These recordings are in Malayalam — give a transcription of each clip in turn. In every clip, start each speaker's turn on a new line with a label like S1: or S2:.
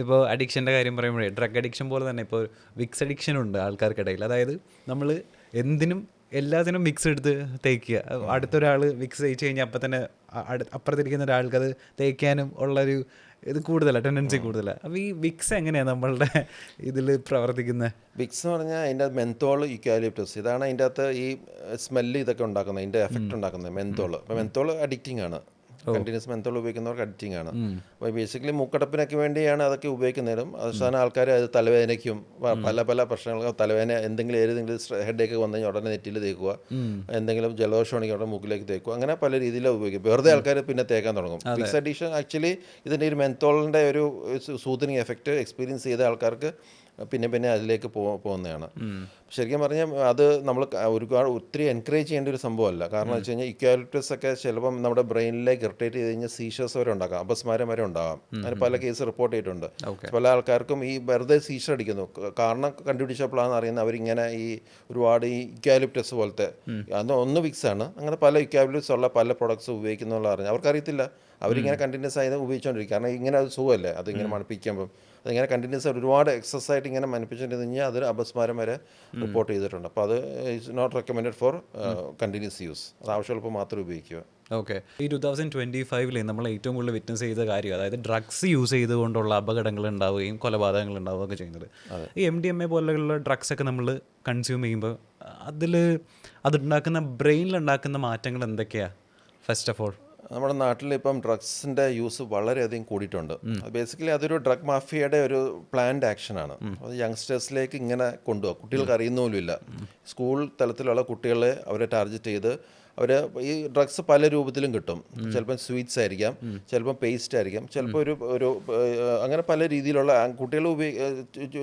S1: ഇപ്പോൾ അഡിക്ഷന്റെ കാര്യം പറയുമ്പോഴേ ഡ്രഗ് അഡിക്ഷൻ പോലെ തന്നെ ഇപ്പോൾ വിക്സ് അഡിക്ഷൻ ഉണ്ട് ആൾക്കാർക്കിടയിൽ. അതായത് നമ്മൾ എന്തിനും എല്ലാത്തിനും മിക്സ് എടുത്ത് തേക്കുക. അടുത്തൊരാൾ മിക്സ് തേച്ച് കഴിഞ്ഞാൽ അപ്പം തന്നെ അപ്പുറത്തിരിക്കുന്ന ഒരാൾക്ക് അത് തേക്കാനും ഉള്ളൊരു ഇത് കൂടുതലാണ് ടെൻഡൻസി കൂടുതലാണ് അപ്പോൾ ഈ വിക്സ് എങ്ങനെയാണ് നമ്മളുടെ ഇതിൽ പ്രവർത്തിക്കുന്നത്
S2: വിക്സ് എന്ന് പറഞ്ഞാൽ അതിന്റെ മെന്തോൾ ഇക്വാലിപ്റ്റസ് ഇതാണ് അതിന്റെ അകത്ത് ഈ സ്മെല്ല് ഇതൊക്കെ ഉണ്ടാക്കുന്നത് അതിന്റെ എഫക്റ്റ് ഉണ്ടാക്കുന്നത് മെന്തോൾ അപ്പോൾ മെന്തോൾ അഡിക്റ്റിംഗ് ആണ്. കണ്ടിന്യൂസ് മെന്തോൾ ഉപയോഗിക്കുന്നവർക്ക് അഡിറ്റിംഗ് ആണ്. അപ്പോൾ ബേസിക്കലി മൂക്കടപ്പിനൊക്കെ വേണ്ടിയാണ് അതൊക്കെ ഉപയോഗിക്കുന്നതും. അവസാനം ആൾക്കാർ അത് തലവേദനയ്ക്കും പല പല പ്രശ്നങ്ങൾക്കും തലവേദന എന്തെങ്കിലും ഏതെങ്കിലും ഹെഡേക്ക് വന്നു കഴിഞ്ഞാൽ ഉടനെ നെറ്റിയിൽ തേക്കുക. എന്തെങ്കിലും ജലദോഷം ആണെങ്കിൽ ഉടനെ മൂക്കിലേക്ക് തേക്കുക. അങ്ങനെ പല രീതിയിലാണ് ഉപയോഗിക്കും. വെറുതെ ആൾക്കാർ പിന്നെ തേക്കാൻ തുടങ്ങും. ഫിക്സ് അഡീഷൻ ആക്ച്വലി ഇതിന്റെ ഒരു മെന്തോളിന്റെ ഒരു സൂതനിങ് എഫക്റ്റ് എക്സ്പീരിയൻസ് ചെയ്ത ആൾക്കാർക്ക് പിന്നെ പിന്നെ അതിലേക്ക് പോ പോകുന്നതാണ്. ശരിക്കും പറഞ്ഞാൽ അത് നമ്മൾ ഒരുപാട് ഒത്തിരി എൻകറേജ് ചെയ്യേണ്ട ഒരു സംഭവമല്ല. കാരണം വെച്ച് കഴിഞ്ഞാൽ ഇക്വാലിറ്റീസ് ഒക്കെ ചിലപ്പം നമ്മുടെ ബ്രെയിനിലേക്ക് ഇറിറ്റേറ്റ് ചെയ്ത് കഴിഞ്ഞാൽ സീഷേഴ്സ് വരെ ഉണ്ടാക്കാം അപസ്മാരം വരെ ഉണ്ടാകാം അതിന് പല കേസ് റിപ്പോർട്ട് ചെയ്തിട്ടുണ്ട്. പല ആൾക്കാർക്കും ഈ വെറുതെ സീഷർ അടിക്കുന്നു. കാരണം കണ്ടുപിടിച്ചപ്പോഴാണെന്ന് അറിയുന്നത് അവരിങ്ങനെ ഈ ഒരുപാട് ഈ ഇക്വാലിപ്റ്റസ് പോലത്തെ അത് ഒന്ന് വിക്സ് ആണ്. അങ്ങനെ പല ഇക്വാലിപ്റ്റസ് ഉള്ള പല പ്രൊഡക്ട്സ് ഉപയോഗിക്കുന്നുള്ള അറിഞ്ഞു അവർക്കറിയത്തില്ല. അവരിങ്ങനെ കണ്ടിന്യൂസ് ആയത് ഉപയോഗിച്ചുകൊണ്ടിരിക്കും കാരണം ഇങ്ങനെ അത് സുഖമല്ലേ? അതിങ്ങനെ മണപ്പിക്കുമ്പം അതിങ്ങനെ കണ്ടിന്യൂസ് ആയിട്ട് ഒരുപാട് എക്സസൈസ് ആയിട്ട് ഇങ്ങനെ മനപ്പിച്ചിട്ട് കഴിഞ്ഞാൽ അതൊരു അപസ്മാരം വരെ റിപ്പോർട്ട് ചെയ്തിട്ടുണ്ട്. അപ്പോൾ അത് it's not recommended for continuous use അത് ആവശ്യമുള്ളപ്പോൾ മാത്രം ഉപയോഗിക്കുക.
S1: ഓക്കെ ഈ ടു തൗസൻഡ് ട്വന്റി ഫൈവിൽ നമ്മൾ ഏറ്റവും കൂടുതൽ വിറ്റ്നസ് ചെയ്ത കാര്യം അതായത് ഡ്രഗ്സ് യൂസ് ചെയ്തുകൊണ്ടുള്ള അപകടങ്ങൾ ഉണ്ടാവുകയും കൊലപാതകങ്ങൾ ഉണ്ടാവുകയൊക്കെ ചെയ്യുന്നത്. ഈ എം ഡി എം എ പോലെയുള്ള ഡ്രഗ്സ് ഒക്കെ നമ്മൾ കൺസ്യൂം ചെയ്യുമ്പോൾ അതിൽ അതുണ്ടാക്കുന്ന ബ്രെയിനിലുണ്ടാക്കുന്ന മാറ്റങ്ങൾ എന്തൊക്കെയാണ് ഫസ്റ്റ് ഓഫ് ഓൾ
S2: നമ്മുടെ നാട്ടിൽ ഇപ്പം ഡ്രഗ്സിന്റെ യൂസ് വളരെയധികം കൂടിയിട്ടുണ്ട്. ബേസിക്കലി അതൊരു ഡ്രഗ് മാഫിയയുടെ ഒരു പ്ലാൻഡ് ആക്ഷനാണ് അത് യങ്സ്റ്റേഴ്സിലേക്ക് ഇങ്ങനെ കൊണ്ടുപോകുക കുട്ടികൾക്ക് അറിയുന്ന പോലും സ്കൂൾ തലത്തിലുള്ള കുട്ടികളെ അവരെ ടാർഗറ്റ് ചെയ്ത് അവർ ഈ ഡ്രഗ്സ് പല രൂപത്തിലും കിട്ടും. ചിലപ്പം സ്വീറ്റ്സ് ആയിരിക്കാം ചിലപ്പം പേസ്റ്റ് ആയിരിക്കാം ചിലപ്പോൾ ഒരു ഒരു അങ്ങനെ പല രീതിയിലുള്ള കുട്ടികൾ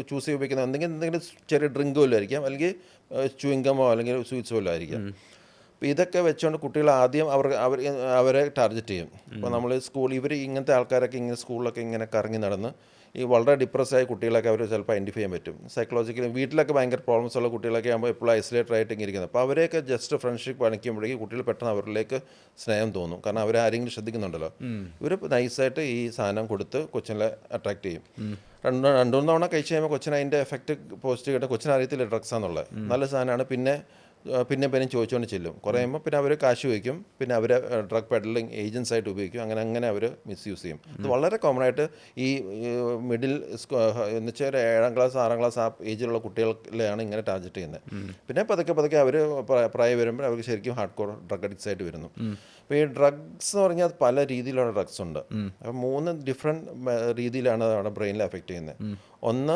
S2: ചൂസ് ചെയ്ത് ഉപയോഗിക്കുന്ന എന്തെങ്കിലും എന്തെങ്കിലും ചെറിയ ഡ്രിങ്ക് പോലും ആയിരിക്കാം. അല്ലെങ്കിൽ ചുവിങ്കമോ അല്ലെങ്കിൽ സ്വീറ്റ്സ് പോലും ആയിരിക്കാം. അപ്പോൾ ഇതൊക്കെ വെച്ചുകൊണ്ട് കുട്ടികൾ ആദ്യം അവർ അവർ അവരെ ടാർഗറ്റ് ചെയ്യും. അപ്പോൾ നമ്മൾ സ്കൂൾ ഇവർ ഇങ്ങനത്തെ ആൾക്കാരൊക്കെ ഇങ്ങനെ സ്കൂളിലൊക്കെ ഇങ്ങനെ കറങ്ങി നടന്ന് ഈ വളരെ ഡിപ്രസ് ആയ കുട്ടികളൊക്കെ അവർ ചിലപ്പോൾ ഐഡന്റിഫൈ ചെയ്യാൻ പറ്റും. സൈക്കോളജിക്കലി വീട്ടിലൊക്കെ ഭയങ്കര പ്രോബ്ലംസ് ഉള്ള കുട്ടികളൊക്കെ ആകുമ്പോൾ എപ്പോഴും ഐസൊലേറ്റഡ് ആയിട്ട് ഇങ്ങനെ ഇരിക്കുന്നത്. അപ്പോൾ അവരെയൊക്കെ ജസ്റ്റ് ഫ്രണ്ട്ഷിപ്പ് പണിക്കുമ്പോഴേക്കും കുട്ടികൾ പെട്ടെന്ന് അവരിലേക്ക് സ്നേഹം തോന്നും. കാരണം അവരെ ആരെങ്കിലും ശ്രദ്ധിക്കുന്നുണ്ടല്ലോ. ഇവർ നൈസായിട്ട് ഈ സാധനം കൊടുത്ത് കൊച്ചിനെ അട്രാക്ട് ചെയ്യും. രണ്ട് രണ്ടു തവണ കഴിച്ച് കഴിയുമ്പോൾ കൊച്ചിന് അതിന്റെ എഫക്റ്റ് പോസിറ്റീവ് ആയിട്ട് കൊച്ചിനറിയത്തില്ല ഡ്രഗ്സ് ആണെന്നുള്ളത് നല്ല സാധനമാണ്. പിന്നെ പിന്നെ പിന്നെ ചോദിച്ചുകൊണ്ട് ചെല്ലും. കുറേ കഴിയുമ്പോൾ പിന്നെ അവർ കാശ് വയ്ക്കും. പിന്നെ അവർ ഡ്രഗ് പെഡലിംഗ് ഏജൻസ് ആയിട്ട് ഉപയോഗിക്കും. അങ്ങനെ അങ്ങനെ അവർ മിസ്യൂസ് ചെയ്യും. ഇത് വളരെ കോമൺ ആയിട്ട് ഈ മിഡിൽ എന്ന് വെച്ചാൽ ഒരു ഏഴാം ക്ലാസ് ആറാം ക്ലാസ് ആ ഏജിലുള്ള കുട്ടികളിലാണ് ഇങ്ങനെ ടാർഗറ്റ് ചെയ്യുന്നത്. പിന്നെ പതുക്കെ പതുക്കെ അവർ പ്രായം വരുമ്പോൾ അവർക്ക് ശരിക്കും ഹാർഡ് കോർ ഡ്രഗ് അഡിക്ട്സ് ആയിട്ട് വരുന്നു. അപ്പോൾ ഈ ഡ്രഗ്സ് എന്ന് പറഞ്ഞാൽ പല രീതിയിലുള്ള ഡ്രഗ്സ് ഉണ്ട്. അപ്പോൾ മൂന്ന് ഡിഫറെന്റ് രീതിയിലാണ് അവിടെ നമ്മുടെ ബ്രെയിനിൽ എഫക്റ്റ് ചെയ്യുന്നത്. ഒന്ന്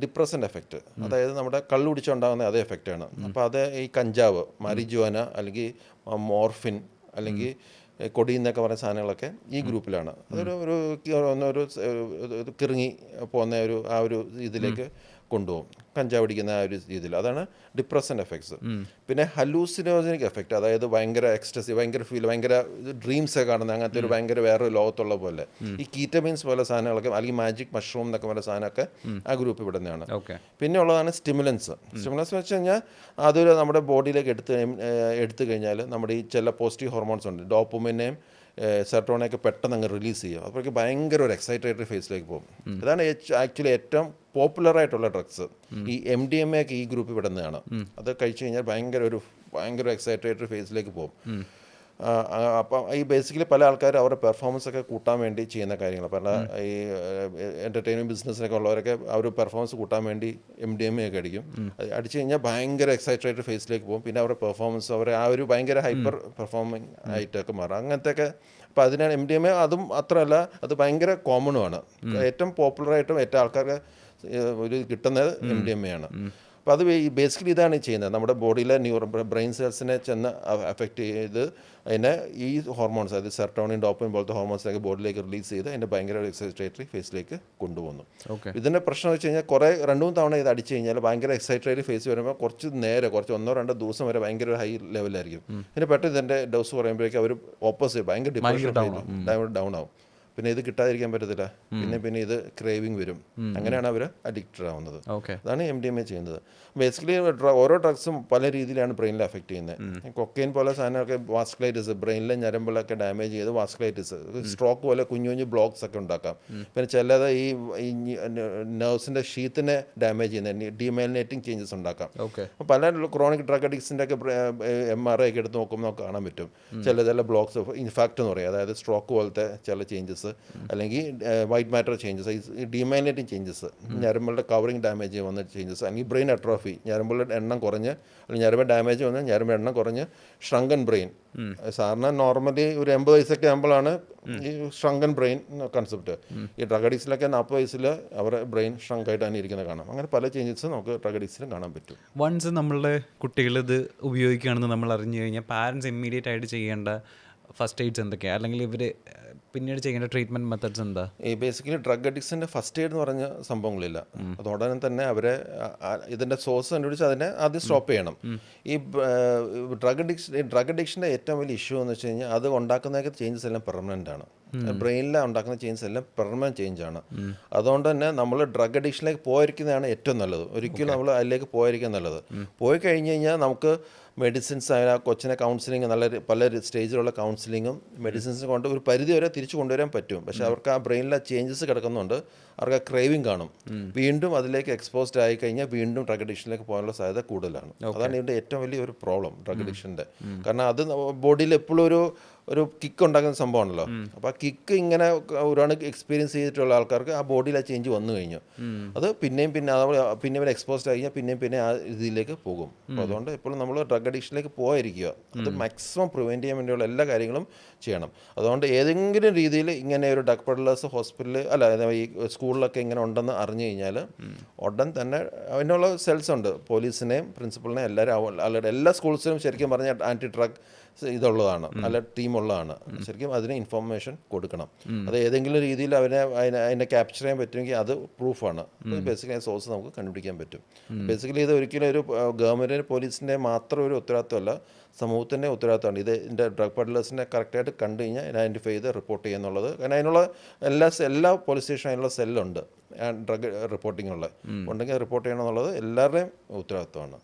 S2: ഡിപ്രസന്റ് എഫക്റ്റ് അതായത് നമ്മുടെ കള്ളു കുടിച്ചുണ്ടാകുന്ന അതേ എഫക്റ്റാണ് അപ്പോൾ അത് ഈ കഞ്ചാവ് മരിജുവന അല്ലെങ്കിൽ മോർഫിൻ അല്ലെങ്കിൽ കൊടി എന്നൊക്കെ പറയുന്ന സാധനങ്ങളൊക്കെ ഈ ഗ്രൂപ്പിലാണ് അതൊരു ഒരു ഒരു കിറങ്ങി പോകുന്ന ഒരു ആ ഒരു ഇതിലേക്ക് കൊണ്ടുപോകും. കഞ്ചാവ് അടിക്കുന്ന ആ ഒരു രീതിയിൽ. അതാണ് ഡിപ്രസന്റ് എഫക്ട്സ് പിന്നെ ഹലൂസിനോജനിക് എഫക്റ്റ് അതായത് ഭയങ്കര എക്സ്ട്രസീവ് ഭയങ്കര ഫീൽ ഭയങ്കര ഡ്രീംസ് ഒക്കെ കാണുന്ന അങ്ങനത്തെ ഒരു ഭയങ്കര വേറെ ലോകത്തുള്ള പോലെ. ഈ കീറ്റമീൻസ് പോലെ സാധനങ്ങളൊക്കെ അല്ലെങ്കിൽ മാജിക് മഷ്റൂം എന്നൊക്കെ പോലെ സാധനമൊക്കെ ആ ഗ്രൂപ്പ് ഇവിടുന്നതാണ്
S1: ഓക്കെ.
S2: പിന്നെ ഉള്ളതാണ് സ്റ്റിമുലൻസ് സ്റ്റിമുലൻസ് വെച്ച് കഴിഞ്ഞാൽ അതൊരു നമ്മുടെ ബോഡിയിലേക്ക് എടുത്ത് എടുത്തു കഴിഞ്ഞാൽ നമ്മുടെ ഈ ചില പോസിറ്റീവ് ഹോർമോൺസ് ഉണ്ട്. ഡോപ്പുമിനെയും സെർട്ടോണയൊക്കെ പെട്ടെന്ന് അങ്ങ് റിലീസ് ചെയ്യും. അപ്പോഴേക്ക് ഭയങ്കര ഒരു എക്സൈറ്റേറ്ററി ഫേസിലേക്ക് പോകും. ഇതാണ് ആക്ച്വലി ഏറ്റവും പോപ്പുലർ ആയിട്ടുള്ള ഡ്രഗ്സ്. ഈ എം ഡി എം എ ഒക്കെ ഈ ഗ്രൂപ്പ് ഇവിടുന്നതാണ് അത് കഴിച്ചു കഴിഞ്ഞാൽ ഭയങ്കര ഒരു ഭയങ്കര എക്സൈറ്റഡ് ഫേസിലേക്ക് പോകും. അപ്പം ഈ ബേസിക്കലി പല ആൾക്കാർ അവരുടെ പെർഫോമൻസ് ഒക്കെ കൂട്ടാൻ വേണ്ടി ചെയ്യുന്ന കാര്യങ്ങൾ പല ഈ എന്റർടൈൻമെന്റ് ബിസിനസ്സിനൊക്കെ ഉള്ളവരൊക്കെ അവർ പെർഫോമൻസ് കൂട്ടാൻ വേണ്ടി എം ഡി എം എ ഒക്കെ അടിക്കും. അടിച്ചു കഴിഞ്ഞാൽ ഭയങ്കര എക്സൈറ്റഡ് ഫേസിലേക്ക് പോകും. പിന്നെ അവരുടെ പെർഫോമൻസ് അവരെ ആ ഒരു ഭയങ്കര ഹൈപ്പർ പെർഫോമിങ് ആയിട്ടൊക്കെ മാറും. അങ്ങനത്തെ ഒക്കെ അപ്പോൾ അതിനാണ് എം ഡി എം എ അതും അത്രയല്ല അത് ഭയങ്കര കോമണുമാണ് ഏറ്റവും പോപ്പുലറായിട്ടും ഏറ്റവും ആൾക്കാർക്ക് ഒരു കിട്ടുന്നത് എം ഡി എം എ ആണ്. അപ്പോൾ അത് ഈ ബേസിക്കലി ഇതാണ് ചെയ്യുന്നത്. നമ്മുടെ ബോഡിയിലെ ന്യൂറോ ബ്രെയിൻ സെൽസിനെ ചെന്ന് അഫക്റ്റ് ചെയ്ത് അതിനെ ഈ ഹോർമോൺസ് അതായത് സെർട്ടോണിൻ ഡോപ്പിൻ പോലത്തെ ഹോർമോൺസിനൊക്കെ ബോഡിയിലേക്ക് റിലീസ് ചെയ്ത് അതിന്റെ ഭയങ്കര എക്സൈറ്റേറ്ററി ഫേസിലേക്ക് കൊണ്ടുപോകുന്നു.
S1: ഓക്കെ
S2: ഇതിന്റെ പ്രശ്നം വെച്ച് കഴിഞ്ഞാൽ കുറേ രണ്ടും തവണ ഇത് അടിച്ചു കഴിഞ്ഞാൽ ഭയങ്കര എക്സൈറ്റേറ്ററി ഫേസ് വരുമ്പോൾ കുറച്ച് നേരെ കുറച്ച് ഒന്നോ രണ്ടോ ദിവസം വരെ ഭയങ്കര ഹൈ ലെവലായിരിക്കും പിന്നെ പെട്ടെന്ന് ഇതിന്റെ ഡോസ് കുറയുമ്പോഴേക്കും അവർ ഓപ്പോസിറ്റ് ഭയങ്കര ഡിപ്രഷൻ ഡൗൺ ആവും. പിന്നെ ഇത് കിട്ടാതിരിക്കാൻ പറ്റത്തില്ല. പിന്നെ പിന്നെ ഇത് ക്രേവിങ് വരും. അങ്ങനെയാണ് അവർ അഡിക്റ്റഡ് ആവുന്നത്. അതാണ് എം ഡി എം എ ചെയ്യുന്നത്. ബേസിക്കലി ഓരോ ഡ്രഗ്സും പല രീതിയിലാണ് ബ്രെയിനിൽ അഫക്റ്റ് ചെയ്യുന്നത്. കൊക്കൈൻ പോലെ സാധനമൊക്കെ വാസ്കുലൈറ്റിസ് ബ്രെയിനിലെ ഞരമ്പിളൊക്കെ ഡാമേജ് ചെയ്ത് വാസ്കുലൈറ്റിസ് സ്ട്രോക്ക് പോലെ കുഞ്ഞു കുഞ്ഞു ബ്ലോക്സ് ഒക്കെ ഉണ്ടാക്കാം. പിന്നെ ചിലത് ഈ നെർവ്സിന്റെ ഷീത്തിനെ ഡാമേജ് ചെയ്യുന്ന ഡിമൈലിനേറ്റിംഗ് ചേഞ്ചസ് ഉണ്ടാക്കാം. പല ക്രോണിക് ഡ്രഗ് അഡിക്സിന്റെ ഒക്കെ എം ആർ ഐ ഒക്കെ എടുത്ത് നോക്കുമ്പോൾ നമുക്ക് കാണാൻ പറ്റും. ചില ചില ബ്ലോക്സ് ഇൻഫാക്റ്റ് എന്ന് പറയും. അതായത് സ്ട്രോക്ക് പോലത്തെ ചില ചേഞ്ചസ് അല്ലെങ്കിൽ വൈറ്റ് മാറ്റർ ചേഞ്ചസ് ഈ ഡിമൈലിനേറ്റിംഗ് ചേഞ്ചസ് ഞരമ്പുകളുടെ കവറിങ് ഡാമേജ് വന്ന ചേഞ്ചസ് അല്ലെങ്കിൽ ബ്രെയിൻ അട്രോഫി ഞരമ്പുകളുടെ എണ്ണം കുറഞ്ഞ് അല്ലെങ്കിൽ ഞരമ്പ് ഡാമേജ് വന്ന് ഞരമ്പ് എണ്ണം കുറഞ്ഞ് ഷ്രങ്കൻ ബ്രെയിൻ സാറിന് നോർമലി ഒരു എൺപത് വയസ്സൊക്കെ ആകുമ്പോഴാണ് ഈ ഷ്രങ്കൻ ബ്രെയിൻ കൺസെപ്റ്റ് ഈ ഡ്രഗ് അഡിക്സിലൊക്കെ നാൽപ്പത് വയസ്സിൽ അവരുടെ ബ്രെയിൻ ഷ്രങ്കായിട്ട് തന്നെ ഇരിക്കുന്നത് കാണാം. അങ്ങനെ പല ചേഞ്ചസ് നമുക്ക് ഡ്രഗ് അഡിക്സിലും കാണാൻ പറ്റും.
S1: വൺസ് നമ്മളുടെ കുട്ടികൾ ഇത് ഉപയോഗിക്കുകയാണെന്ന് നമ്മൾ അറിഞ്ഞു കഴിഞ്ഞാൽ പാരൻസ് ഇമ്മീഡിയറ്റ് ആയിട്ട് ചെയ്യേണ്ട ഫസ്റ്റ് എയ്ഡ്സ് എന്തൊക്കെയാണ് അല്ലെങ്കിൽ ഇവർ പിന്നീട് ചെയ്യേണ്ട ട്രീറ്റ്മെന്റ് മെത്തേഡ്സ് എന്താ?
S2: ഈ ബേസിക്കലി ഡ്രഗ് അഡിക്ഷന്റെ ഫസ്റ്റ് എയ്ഡ് എന്ന് പറഞ്ഞ സംഭവങ്ങളില്ല. അത് ഉടനെ തന്നെ അവരെ ഇതിന്റെ സോഴ്സ് കണ്ടുപിടിച്ച് അതിനെ ആദ്യം സ്റ്റോപ്പ് ചെയ്യണം. ഈ ഡ്രഗ് അഡിക്ഷൻ ഡ്രഗ് അഡിക്ഷന്റെ ഏറ്റവും വലിയ ഇഷ്യൂ എന്ന് വെച്ച് കഴിഞ്ഞാൽ അത് ഉണ്ടാക്കുന്നതൊക്കെ ചേഞ്ചസ് എല്ലാം പെർമനന്റ് ആണ്. ബ്രെയിനിൽ ഉണ്ടാക്കുന്ന ചേഞ്ചസ് എല്ലാം പെർമനന്റ് ചേഞ്ച് ആണ് അതുകൊണ്ട് തന്നെ നമ്മൾ ഡ്രഗ് അഡിക്ഷനിലേക്ക് പോയിരിക്കുന്നതാണ് ഏറ്റവും നല്ലത്. ഒരിക്കലും നമ്മൾ അതിലേക്ക് പോയിരിക്കാൻ നല്ലത്. പോയി കഴിഞ്ഞ് കഴിഞ്ഞാൽ നമുക്ക് മെഡിസിൻസ് ആയ കൊച്ചിനെ കൗൺസിലിംഗ് നല്ല പല സ്റ്റേജിലുള്ള കൗൺസിലിങ്ങും മെഡിസിൻസ് കൊണ്ട് ഒരു പരിധി വരെ തിരിച്ചു കൊണ്ടുവരാൻ പറ്റും. പക്ഷേ അവർക്ക് ആ ബ്രെയിനിലെ ചേഞ്ചസ് കിടക്കുന്നുണ്ട്. അവർക്ക് ആ ക്രേവിങ് കാണും. വീണ്ടും അതിലേക്ക് എക്സ്പോസ്ഡ് ആയി കഴിഞ്ഞാൽ വീണ്ടും ഡ്രഗ് അഡിക്ഷനിലേക്ക് പോകാനുള്ള സാധ്യത കൂടുതലാണ്. അതാണ് ഇതിന്റെ ഏറ്റവും വലിയ ഒരു പ്രോബ്ലം ഡ്രഗ് അഡിക്ഷന്റെ. കാരണം അത് ബോഡിയിൽ എപ്പോഴും ഒരു ഒരു കിക്ക് ഉണ്ടാക്കുന്ന സംഭവമാണല്ലോ. അപ്പോൾ ആ കിക്ക് ഇങ്ങനെ ഒരാണ് എക്സ്പീരിയൻസ് ചെയ്തിട്ടുള്ള ആൾക്കാർക്ക് ആ ബോഡിയിൽ ആ ചേഞ്ച് വന്നു കഴിഞ്ഞു. അത് പിന്നെയും പിന്നെ പിന്നെ ഇവർ എക്സ്പോസ്ഡ് ആയി കഴിഞ്ഞാൽ പിന്നെയും പിന്നെ ആ ഇതിലേക്ക് പോകും. അപ്പോൾ അതുകൊണ്ട് ഇപ്പോൾ നമ്മൾ ഡ്രഗ് അഡിക്ഷനിലേക്ക് പോയിരിക്കുക അത് മാക്സിമം പ്രിവെന്റ് ചെയ്യാൻ വേണ്ടിയുള്ള എല്ലാ കാര്യങ്ങളും ചെയ്യണം. അതുകൊണ്ട് ഏതെങ്കിലും രീതിയിൽ ഇങ്ങനെ ഒരു ഡ്രഗ് പെഡലേഴ്സ് ഹോസ്പിറ്റലിൽ അല്ല ഈ സ്കൂളിലൊക്കെ ഇങ്ങനെ ഉണ്ടെന്ന് അറിഞ്ഞു കഴിഞ്ഞാൽ ഉടൻ തന്നെ അതിനുള്ള സെൽസ് ഉണ്ട്. പോലീസിനെയും പ്രിൻസിപ്പളിനെയും എല്ലാവരും എല്ലാ സ്കൂൾസിനും ശരിക്കും പറഞ്ഞാൽ ആന്റി ഡ്രഗ് ഇതുള്ളതാണ് നല്ല ടീമുള്ളതാണ് ശരിക്കും അതിന് ഇൻഫർമേഷൻ കൊടുക്കണം. അത് ഏതെങ്കിലും രീതിയിൽ അവനെ അതിനെ അതിനെ ക്യാപ്ചർ ചെയ്യാൻ പറ്റുമെങ്കിൽ അത് പ്രൂഫാണ് ബേസിക്കലി സോഴ്സ് നമുക്ക് കണ്ടുപിടിക്കാൻ പറ്റും. ബേസിക്കലി ഇത് ഒരിക്കലും ഒരു ഗവൺമെന്റിന്റെ പോലീസിന്റെ മാത്രം ഒരു ഉത്തരവാദിത്തമല്ല സമൂഹത്തിന്റെ ഉത്തരവാദിത്തമാണ് ഇത് ഇതിന്റെ ഡ്രഗ് പെഡലേഴ്സിനെ കറക്റ്റായിട്ട് കണ്ടു കഴിഞ്ഞാൽ ഐഡന്റിഫൈ ചെയ്ത് റിപ്പോർട്ട് ചെയ്യുന്നുള്ളത് കാരണം അതിനുള്ള എല്ലാ എല്ലാ പോലീസ് സ്റ്റേഷനും അതിനുള്ള സെല്ലുണ്ട് ഡ്രഗ് റിപ്പോർട്ടിങ്ങുള്ള ഉണ്ടെങ്കിൽ റിപ്പോർട്ട് ചെയ്യണമെന്നുള്ളത് എല്ലാവരുടെയും ഉത്തരവാദിത്തമാണ്